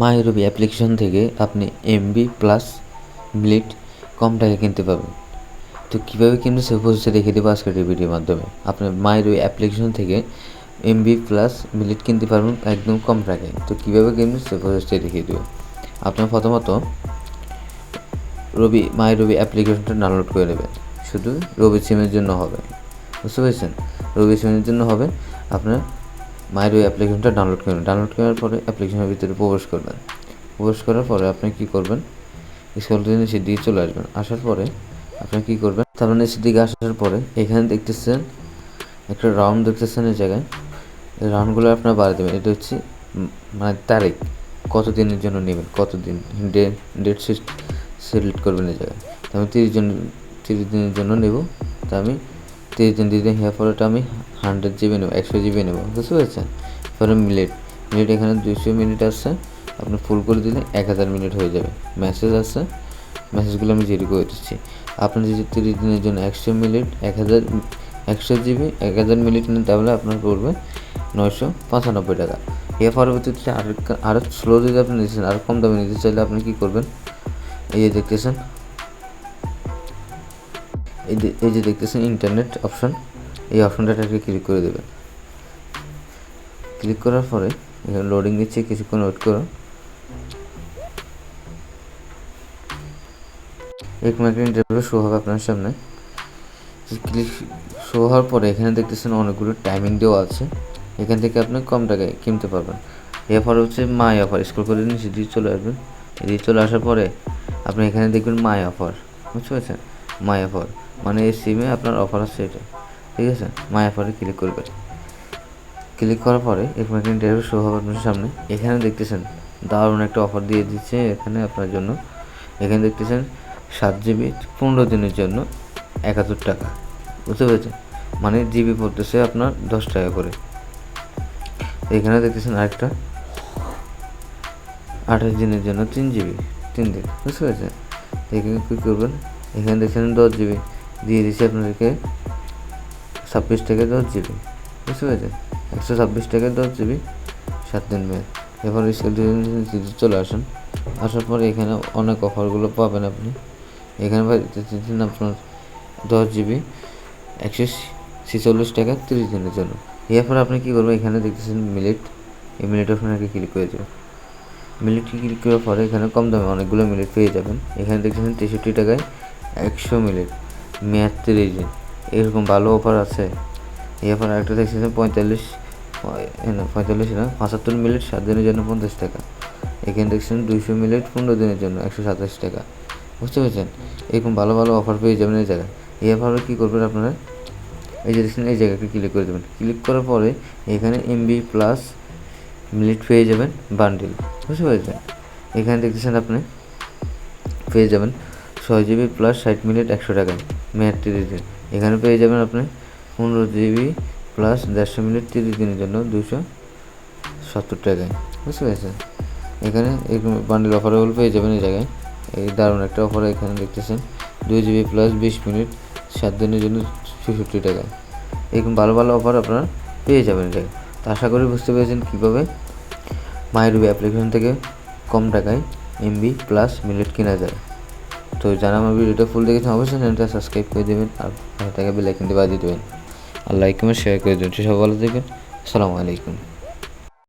মাই Robi application থেকে আপনি MB plus মিলিট কম টাকায় কিনতে পারবেন। তো কীভাবে কিনবে সে প্রসেসে দেখে দেবো আজকের ভিডিওর মাধ্যমে। আপনি মাই রবি অ্যাপ্লিকেশন থেকে এমবি প্লাস মিলিট কিনতে পারবেন একদম কম টাকায়। তো কীভাবে কিনবে সে প্রসেসটা দেখিয়ে দেবো। আপনার প্রথমত রবি মাই রবি অ্যাপ্লিকেশনটা ডাউনলোড করে নেবেন। শুধু রবি সিমের জন্য হবে। বুঝতে পেরেছেন? রবি সিমের জন্য হবে আপনার মাই রবি অ্যাপ্লিকেশনটা ডাউনলোড করবেন ডাউনলোড করার পরে অ্যাপ্লিকেশনের ভিতরে প্রবেশ করবেন। প্রবেশ করার পরে আপনি কী করবেন? স্কুল নিচের দিকে চলে আসবেন। আসার পরে আপনি কী করবেন? তারপরে নিচের দিকে আসার পরে এখানে দেখতেছেন একটা রাউন্ড দেখতেছেন এই জায়গায়। এই রাউন্ডগুলো আপনার বাড়ি দেবেন। এটা হচ্ছে মানে তারিখ। কত দিনের জন্য নেবেন? কত দিন ডেট সিলেক্ট করবেন এই জায়গায়। তো আমি তিরিশ জন, তিরিশ দিনের জন্য নেব। তা আমি তিরিশ দিন দিন, হেয়ার পরেটা আমি হান্ড্রেড জিবি নেব, একশো জিবি নেব, বুঝতে পেরেছেন? এরপরে মিনিট মিনিট এখানে দুইশো মিনিট আসছে, আপনি ফুল করে দিলে এক হাজার মিনিট হয়ে যাবে। মেসেজ আছে মেসেজগুলো আমি জিরো করে দিচ্ছি। আপনি যদি তিরিশ দিনের জন্য একশো মিনিট এক হাজার, একশো জিবি এক হাজার মিনিট নেন, তাহলে আপনার পড়বে নয়শো পঁচানব্বই টাকা। এর পরবর্তীতে আর আরও স্লো যদি আপনি নিচ্ছেন আরও কম দামে নিতে চাইলে আপনি কী করবেন? এই দেখতেছেন এই যে দেখতেছেন ইন্টারনেট অপশন এই অপশনটাকে ক্লিক করে দেবেন। ক্লিক করার পরে এখানে লোডিং দিচ্ছে, কিছুক্ষণ ওয়েট করুন এক মিনিট ইন্টারভিউ শো হবে আপনার সামনে। ক্লিক শো হওয়ার পরে এখানে দেখতেছেন অনেকগুলো টাইমিং দেওয়া আছে। এখান থেকে আপনি কম টাকায় কিনতে পারবেন। এরপর হচ্ছে মাই অফার স্কুল করে নিচে দিয়ে চলে আসবেন। এদিকে চলে আসার পরে আপনি এখানে দেখবেন মাই অফার বুঝতে পারছেন? মাই অফার মানে এই সিমে আপনার অফার আছে এটা, ঠিক আছে? মাই অফারে ক্লিক করবেন। ক্লিক করার পরে এখানে ইন্টারভিউ শো হবে আপনার সামনে। এখানে দেখতেছেন, দারুণ একটা অফার দিয়ে দিচ্ছে এখানে আপনার জন্য। এখানে দেখতেছেন, সাত জিবি পনেরো দিনের জন্য একাত্তর টাকা। বুঝতে পেরেছেন? মানে জিবি পড়তেছে আপনার দশ টাকা করে। এখানে দেখতেছেন আরেকটা। আঠাশ দিনের জন্য তিন জিবি তিন দিন। বুঝতে পেরেছেন? এখানে কী করবেন? এখানে দেখছেন দশ জিবি দিয়ে দিচ্ছে আপনাদেরকে ছাব্বিশ থেকে দশ জিবি, বুঝতে পেরেছেন? একশো ছাব্বিশ টাকা দশ জিবি, সাত দিন মেয়াদ। এরপর স্কেল চলে আসুন। আসার পরে এখানে অনেক অফারগুলো পাবেন আপনি। এখানে দিচ্ছেন আপনার দশ জিবি, একশো ছেচল্লিশ টাকা তিরিশ দিনের জন্য। এরপর আপনি কী করবেন? এখানে দেখতেছেন মিলিট। এই মিলিট অপশনে ক্লিক করে দেবেন। মিলিট ক্লিক করার পরে এখানে কম দামে অনেকগুলো মিলিট পেয়ে যাবেন। এখানে দেখতেছেন তেষট্টি টাকায় একশো মিলিট। মেয়াদ তিরিশ দিন। এরকম ভালো অফার আছে। এরপর একটা দেখতেছেন পঁয়তাল্লিশ না পঁয়তাল্লিশ না, পঁচাত্তর মিনিট সাত দিনের জন্য পঞ্চাশ টাকা। এখানে দেখছেন দুইশো মিনিট পনেরো দিনের জন্য একশো সাতাশ টাকা। বুঝতে পেরেছেন? এরকম ভালো ভালো অফার পেয়ে যাবেন এই জায়গায়। এরপরে কী করবেন আপনারা? এই যে দেখছেন, এই জায়গাকে ক্লিক করে দেবেন। ক্লিক করার পরে এখানে এমবি প্লাস মিনিট পেয়ে যাবেন বান্ডিল বুঝতে পেরেছেন? এখানে দেখতেছেন আপনি, পেয়ে যাবেন। ছয় জিবি প্লাস ষাট মিনিট একশো টাকায় মেয়াদ তিরিশ দিন এখানে পেয়ে যাবেন আপনি পনেরো জিবি প্লাস দেড়শো মিনিট তিরিশ দিনের জন্য দুশো সত্তর টাকায়। বুঝতে পেরেছেন? এখানে এরকম বান্ডিল অফারগুলো পেয়ে যাবেন এই জায়গায়। এই দারুণ একটা অফার এখানে দেখতেছেন। দুই জিবি প্লাস বিশ মিনিট সাত দিনের জন্য চৌষট্টি টাকায়। এরকম ভালো ভালো অফার আপনারা পেয়ে যাবেন এটা তো আশা করি বুঝতে পেরেছেন কীভাবে মাইরুবি অ্যাপ্লিকেশন থেকে কম টাকায় এমবি প্লাস মিনিট কেনা যায়। তো যারা আমার ভিডিওটা ফুল দেখেছেন, অবশ্যই চ্যানেলটা সাবস্ক্রাইব করে দেবেন আর থাকে বেলাইকনটি বাজিয়ে দেবেন। আর লাইক কমেন্ট শেয়ার করে দেবেন। সব ভালো দেখবেন আসসালামু আলাইকুম।